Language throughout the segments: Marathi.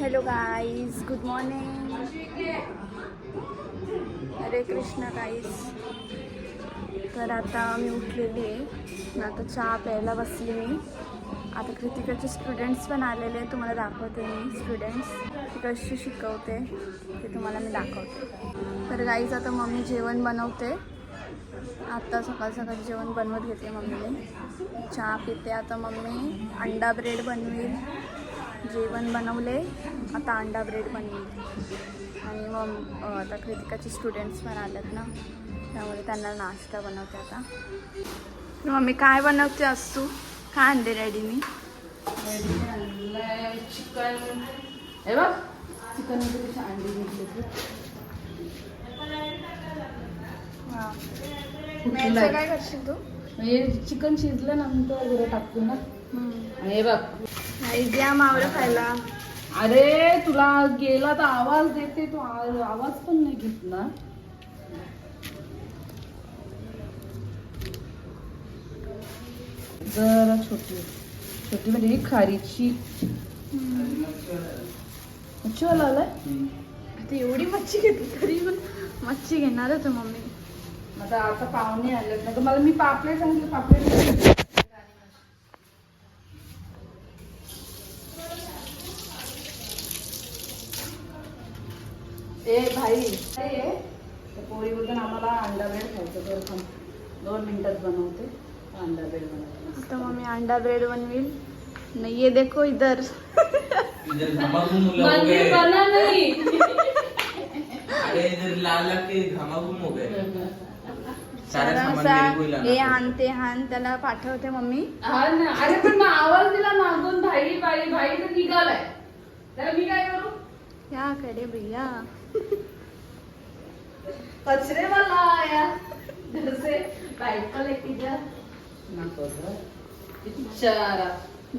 हॅलो गाईज गुड मॉर्निंग हरे कृष्ण गाईज तर आता मी उठलेली आहे. आता चहा प्यायला बसली मी आता तिकडचे स्टुडंट्स पण आलेले तुम्हाला दाखवते मी स्टुडंट्स तिकडशी कशी शिकवते ते तुम्हाला मी दाखवते. तर गाईज आता मम्मी जेवण बनवते. आत्ता सकाळ सकाळी जेवण बनवत घेते मम्मीने. चहा पिते आता मम्मी. अंडा ब्रेड बनवेल. जेवण बनवले. आता अंडा ब्रेड बनवेल आणि मग आता कृतिकाचे स्टुडंट्स पण आलेत ना त्यामुळे त्यांना नाश्ता बनवते आता. मम्मी काय बनवते आज तू? काय आणले रेडी मी? चिकन हे बघ. चिकन कशी अंडी घेतली? काय करशील तू? हे चिकन शिजल्यानंतर जरा टाकतो ना. हे बघ. खायला. अरे तुला गेला तर आवाज देते तू आवाज पण नाही घेत ना. जरा छोटी छोटी म्हणजे ही खारीची. अच्छा लावलाय आता एवढी मच्छी घेतली तरी पण मच्छी घेणार होतं मम्मी. आता आता पाहुणे आलेत. ना तर मला मी पापलेट सांगितलं पापलेट ए भाई? तर पोळी बोलताना आम्हाला अंडा ब्रेड खायचं तर. दोन मिनिटात बनवते. अंडा ब्रेड बनवते. आता मम्मी अंडा ब्रेड बनवील नहीं ये देखो इधर. इधर घमाघूम हो मंदिर गए बना नाही. अरे इधर लाल लाल के घमाघूम हो गए. ही हे। आण ते आण त्याला पाठवते मम्मी. हा ना. अरे पण मग आवाज दिला मागून भाई भाई भाई तर निघालाय. तर मी काय करू? याकडे भैया. कचरे वाला आया। जैसे बायको लेके जा नको ग. बिचारा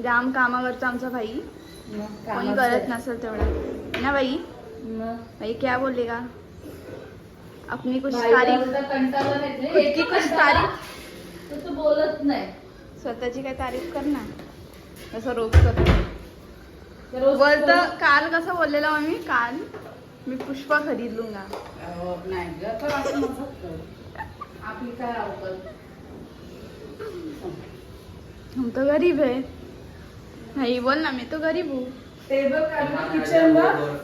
जाम कामावरचा आमचा भाई. कोणी करत. नसेल तेवढं. ना भाई? मग भाई क्या बोलेगा अपनी कुछ तारीफ की कुछ. तारीफ? तर तू बोलत नाही. स्वतःची काय तारीफ कर ना असं रोज करतो. बोलत काल कसं बोललेला मम्मी काल मी पुष्पा खरीद लूंगा अहो, नाही ग तर असं मजाक कर. आपली काय अवकाश हम तो गरीब है भाई बोल ना मैं तो गरीब हूँ? टेबल काढलं?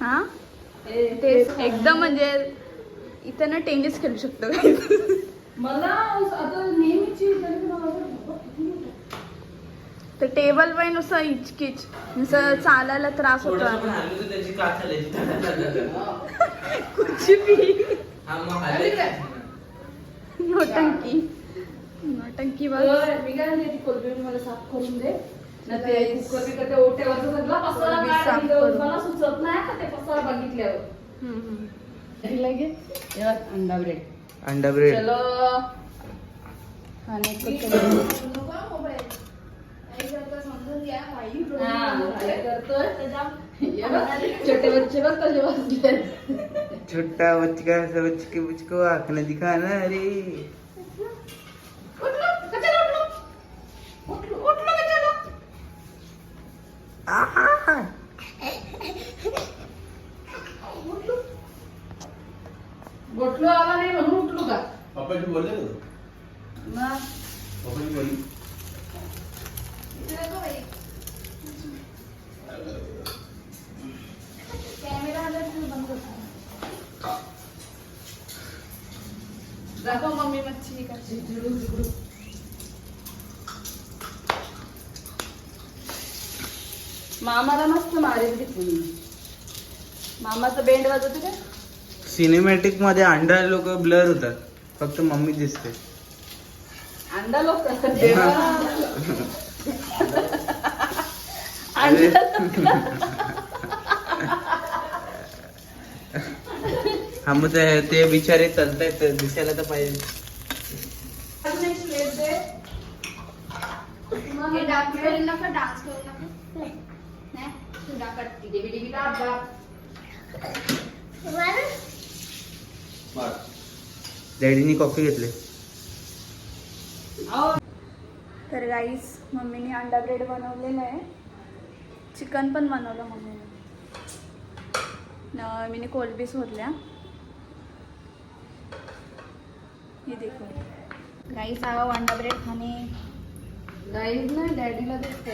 हा ते एकदम म्हणजे इथं ना टेनिस खेळू शकतो मला आता नेहमीची तरी पण आवाज येतो. किती तर टेबल पण नुसतं इचकिच नुसतं चालायला त्रास होतो. कुछ भी हा. नोटंकी. नोटंकी बस तर मी काय म्हणते, ती कोलबी मला साफ करून दे. ते ते ते बघ, अंडा ब्रेड अंडा ब्रेड चलो. छोटे बच्चे बघ कसे बसले छोटा बच्चा सा बच्चे के दिखाना रे गोठलो आला नाही म्हणून उठलो का पप्पाची बोलले ना पप्पाची बोलली दाखव मम्मी मच्छी कशी जिडू जिकडू मामाला मस्त मारीत घेतली मामाचं बेंड वाजवते का? सिनेमॅटिकमध्ये अंडा लोक ब्लर होतात. फक्त मम्मी दिसते. अंडा लोक? हा मग ते- ते बिचारे चालतायत दिसायला तर पाहिजे. डान्स करू नका. नाही, तुला करते. डॅडीनी कॉफी घेतली. तर गाईस मम्मीने अंडा ब्रेड बनवलेलं आहे. चिकन पण बनवलं मम्मीने. न- मीने कोलबी सोडल्या. हे देखो. गाईस आवा अंडा ब्रेड खाणे. गाईज ना डॅडीला तेच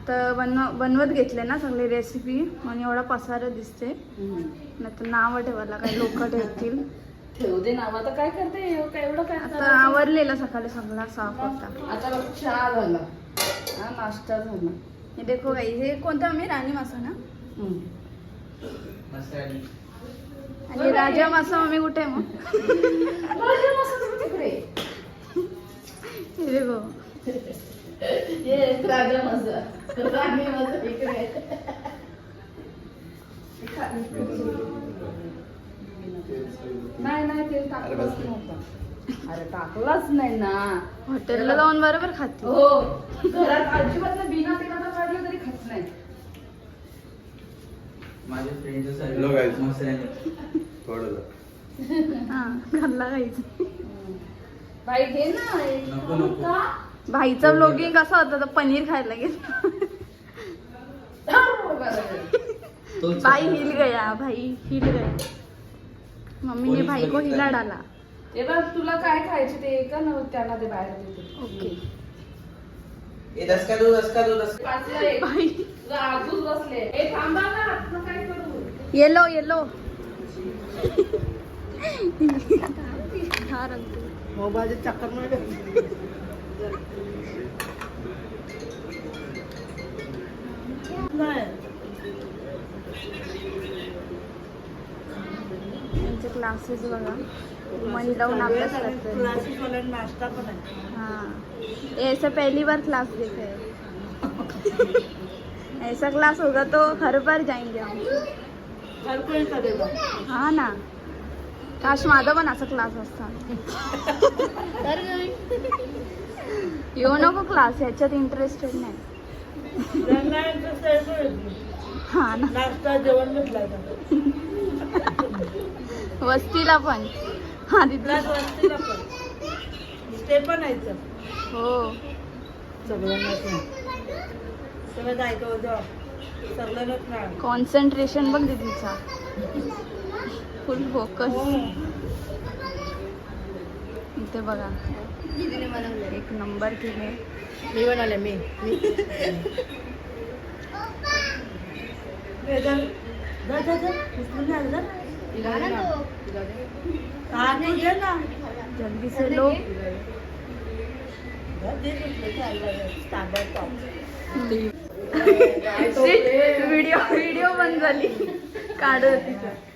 आता बनव बनवत घेतले ना सगळी रेसिपी म्हणून एवढा पसारा दिसते. नाही तर नावं ठेवायला काही लोक ठेवतील. ठेवू दे ना आता काय करते? एव- काय एवढं काय आता करायचं? आवरलेला सकाळी सगळा साफ होता आता. बघ चहा झाला. हा नाश्ता झाला. हे देखो गाई हे कोणता आम्ही? राणी मासा ना? हम्म. आणि राजा मासा मम्मी कुठे आहे मग? राजा मसाला तिकडे. हे देखो. राजा मसा राणी मसा इकडे नाही नाही ते टाकलंच नव्हतं. अरे टाकलाच नाही ना. हॉटेलला जाऊन बरोबर खाते. हो. घरात अजिबात ना बिना तेलाचं काढलं तरी खात नाही. माझ्या फ्रेंडचं Hello, guys. सर्व मसाल्याने थोडं हा घरला खायचं बाई घे ना. एक नको, नको. भाईचा ब्लॉगिंग कसा होता तर पनीर खायला गेला. भाई. हिल गया भाई हिल गया. मम्मी ने पोलीस भाई को. हिला डाला हे बघ तुला काय खायचे ते का न त्यांना ते बाहेर देते. ओके. ए, दस का दो दस का दो दस का पाचला एक. भाई आजूच बसले. ए थांबा ना आतनं काय करू? Yellow yellow. हा रंग मोबाईल चक्कर नाही यांचे क्लासेस बघा. मन लावून अभ्यास करते क्लासेस वाला नाश्ता पण आहे हाँ. ऐसा पहली बार क्लास देखे हैं ऐसा क्लास होगा तो हर बार जाएंगे हम. हर कोणी करेल हाँ ना. काश माझा पण असा क्लास असता. येऊ नको क्लास ह्याच्यात इंटरेस्टेड नाही. आहे. हा ना. नाश्ता जेवण वस्तीला पण. हा तिथला क्लास वाजतील आपण ते पण यायचं हो. नाही कॉन्सन्ट्रेशन बघ दीदीचा. फुल फोकस इथे बघा. एक नंबर केले. मी बनवले मी. हा तू जल्दी से लो. तो. ते. व्हिडिओ व्हिडिओ बंद झाली. काढ तिचं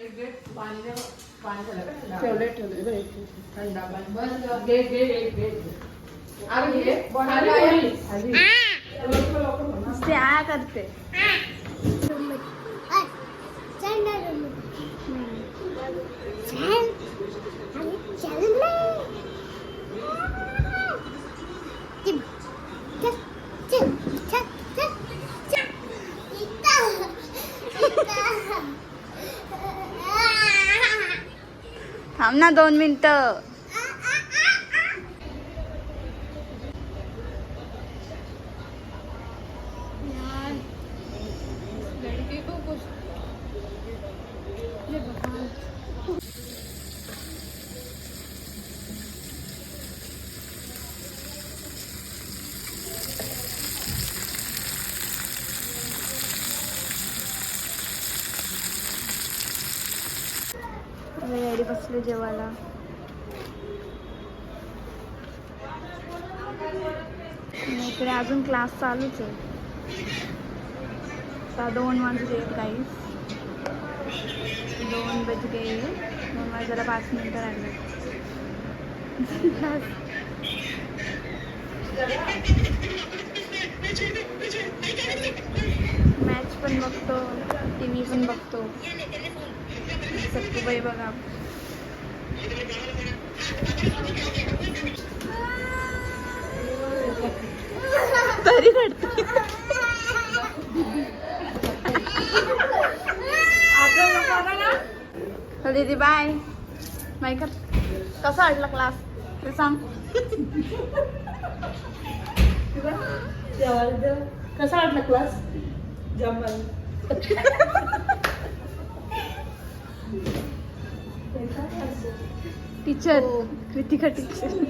एक गेट पाणी. पाणी झालं का थंड? ठेवले ठेवले. थंड पाणी. बंद. घे, घे. अरे घे. नुसते आ करते थांब ना दोन मिनटं. बसले जेवायला. इकडे अजून क्लास चालूच आहे. दोन वाजले काही दोन बज गे दोन वाजायला पाच मिनिटं राहिले क्लास. मॅच पण बघतो टी व्ही पण बघतो. सत्तूबाई बघा. दीदी बाय मायकर कसा वाटला क्लास ते सांग कसा वाटला क्लास जमल टीचर कृतिका टीचर